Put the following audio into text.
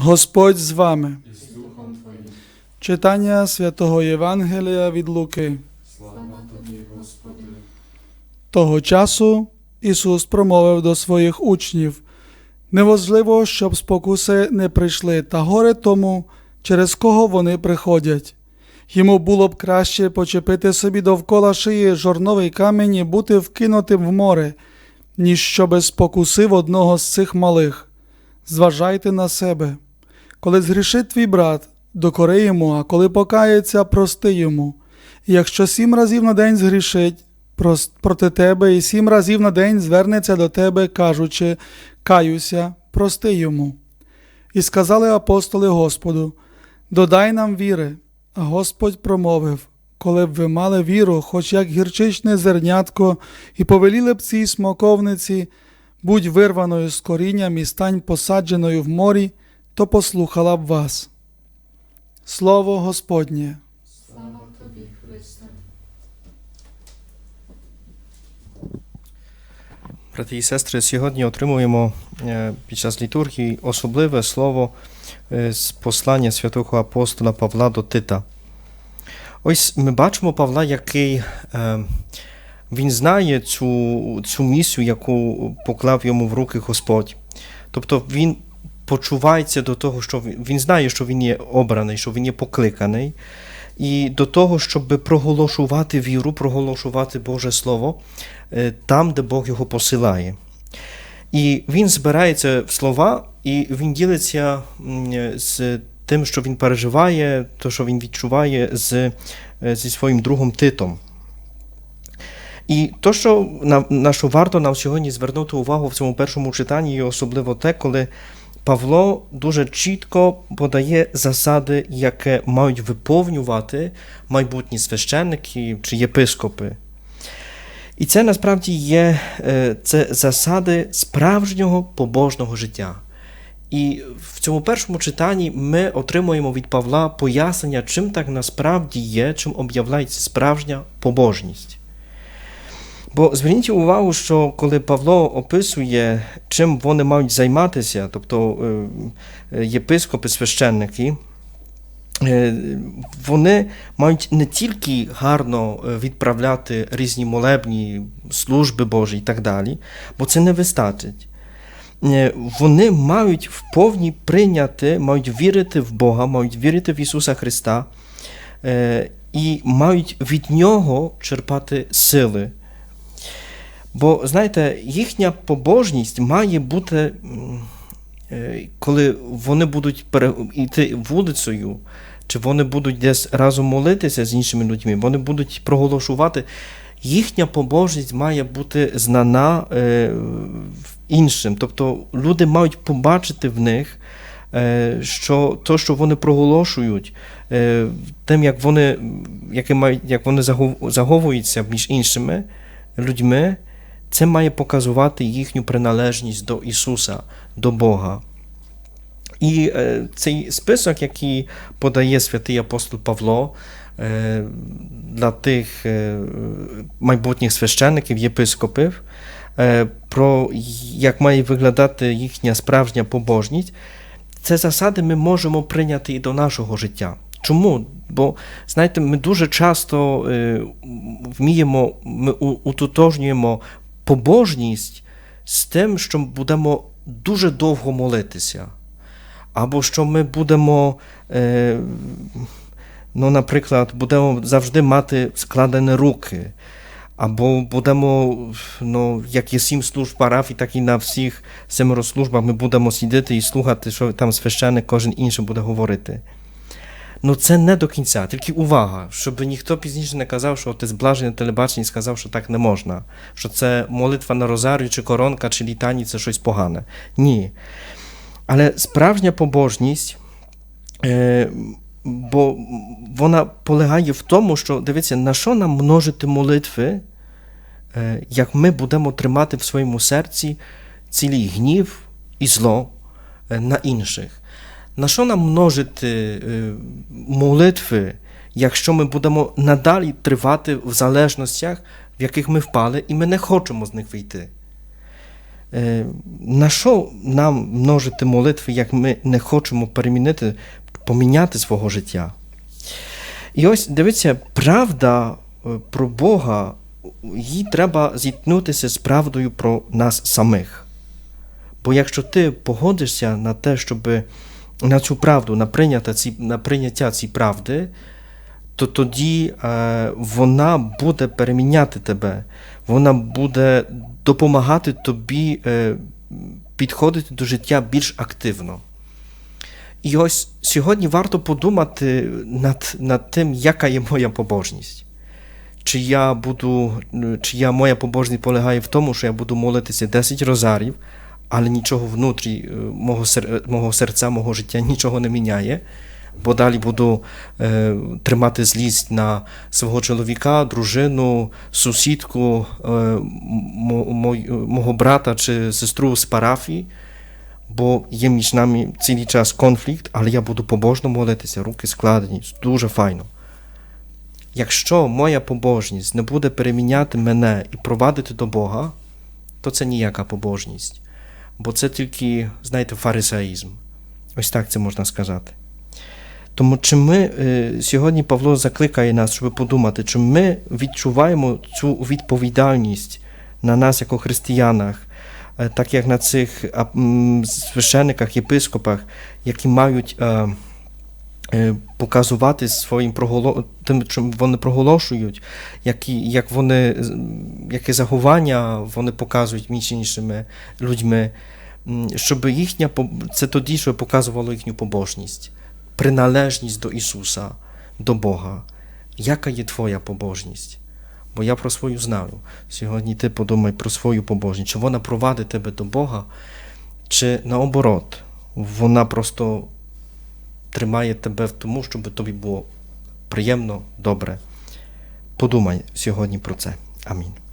Господь з вами. і з Духом Твоїм. Читання святого Євангелія від Луки. Слава тобі, Господи. Того часу Ісус промовив до своїх учнів: Неважливо, щоб спокуси не прийшли, та горе тому, через кого вони приходять. Йому було б краще почепити собі довкола шиї жорновий камінь і бути вкинутим в море, ніж щоби спокусив одного з цих малих. Зважайте на себе. Коли згрішить твій брат, докори йому, а коли покається, прости йому. І якщо сім разів на день згрішить проти тебе і сім разів на день звернеться до тебе, кажучи, каюся, прости йому. І сказали апостоли Господу: Додай нам віри. А Господь промовив: Коли б ви мали віру, хоч як гірчичне зернятко, і повеліли б цій смоковниці, будь вирваною з корінням і стань посадженою в морі, то послухала б вас. Слово Господнє. Слава тобі, Христе. Брати і сестри, сьогодні отримуємо е, під час літургії особливе слово е, з послання святого апостола Павла до Тита. Ось ми бачимо Павла, який е, він знає цю, цю місію, яку поклав йому в руки Господь. Тобто він почувається до того, що він, він знає, що він є обраний, що він є покликаний, і до того, щоб проголошувати віру, проголошувати Боже Слово е, там, де Бог його посилає. І він збирається в слова, і він ділиться з тим, що він переживає, то, що він відчуває з, е, зі своїм другом Титом. І то, що на, на що варто нам сьогодні звернути увагу в цьому першому читанні, є особливо те, коли Павло дуже чітко подає засади, які мають виповнювати майбутні священники чи єпископи. І це насправді є е, це засади справжнього побожного життя. І в цьому першому читанні ми отримуємо від Павла пояснення, чим так насправді є, чим об'являється справжня побожність. Бо зверніть увагу, що коли Павло описує, чим вони мають займатися, тобто е, е, єпископи, священники, е, вони мають не тільки гарно відправляти різні молебні, служби Божі і так далі, бо це не вистачить. Вони мають в повній прийняти, мають вірити в Бога, мають вірити в Ісуса Христа і мають від Нього черпати сили. Бо, знаєте, їхня побожність має бути, е, коли вони будуть йти вулицею, чи вони будуть десь разом молитися з іншими людьми, вони будуть проголошувати. Їхня побожність має бути знана е, іншим. Тобто люди мають побачити в них, е, що то, що вони проголошують, е, тим, як вони, як вони заговуються між іншими людьми, це має показувати їхню приналежність до Ісуса, до Бога. І е, цей список, який подає святий апостол Павло е, для тих е, майбутніх священників, єпископів, е, про як має виглядати їхня справжня побожність, це засади ми можемо прийняти і до нашого життя. Чому? Бо, знаєте, ми дуже часто е, вміємо, ми утотожнюємо побожність з тим, що будемо дуже довго молитися. Або що ми будемо, е, ну, наприклад, будемо завжди мати складені руки. Або будемо, ну, як є сім служб парафії, так і на всіх семеро службах ми будемо сидіти і слухати, що там священник кожен інший буде говорити. Ну це не до кінця, тільки увага, щоб ніхто пізніше не казав, що отець Блажень на телебаченні сказав, що так не можна, що це молитва на розарію, чи коронка, чи літані це щось погане. Ні. Але справжня побожність, е, бо вона полягає в тому, що дивіться, на що нам множити молитви, е, як ми будемо тримати в своєму серці цілий гнів і зло е, на інших. На що нам множити е, молитви, якщо ми будемо надалі тривати в залежностях, в яких ми впали, і ми не хочемо з них вийти? Е, На що нам множити молитви, як ми не хочемо перемінити, поміняти свого життя? І ось дивіться, правда е, про Бога, їй треба зіткнутися з правдою про нас самих. Бо якщо ти погодишся на те, щоб на цю правду, на прийняття, ці, на прийняття цієї правди, то тоді е, вона буде переміняти тебе, вона буде допомагати тобі е, підходити до життя більш активно. І ось сьогодні варто подумати над, над тим, яка є моя побожність. Чи я буду, чи я, моя побожність полягає в тому, що я буду молитися 10 розарів, але нічого внутрі е, мого, сер- мого серця, мого життя нічого не міняє, бо далі буду е, тримати злість на свого чоловіка, дружину, сусідку, е, мо, мой- мого брата чи сестру з парафії, бо є між нами цілий час конфлікт, але я буду побожно молитися, руки складені, дуже файно. Якщо моя побожність не буде переміняти мене і провадити до Бога, то це ніяка побожність. Бо це тільки, знаєте, фарисеїзм. Ось так це можна сказати. Тому чи ми е, сьогодні Павло закликає нас, щоб подумати, чи ми відчуваємо цю відповідальність на нас, як у християнах, е, так як на цих священиках, єпископах, які мають е, показувати своїм проголо... тим, чим вони проголошують, які, як вони, яке загування вони показують між іншими людьми, щоб їхня це тоді, що показувало їхню побожність, приналежність до Ісуса, до Бога. Яка є твоя побожність? Бо я про свою знаю. Сьогодні ти подумай про свою побожність. Чи вона провадить тебе до Бога, чи наоборот, вона просто тримає тебе в тому, щоб тобі було приємно, добре. Подумай сьогодні про це. Амінь.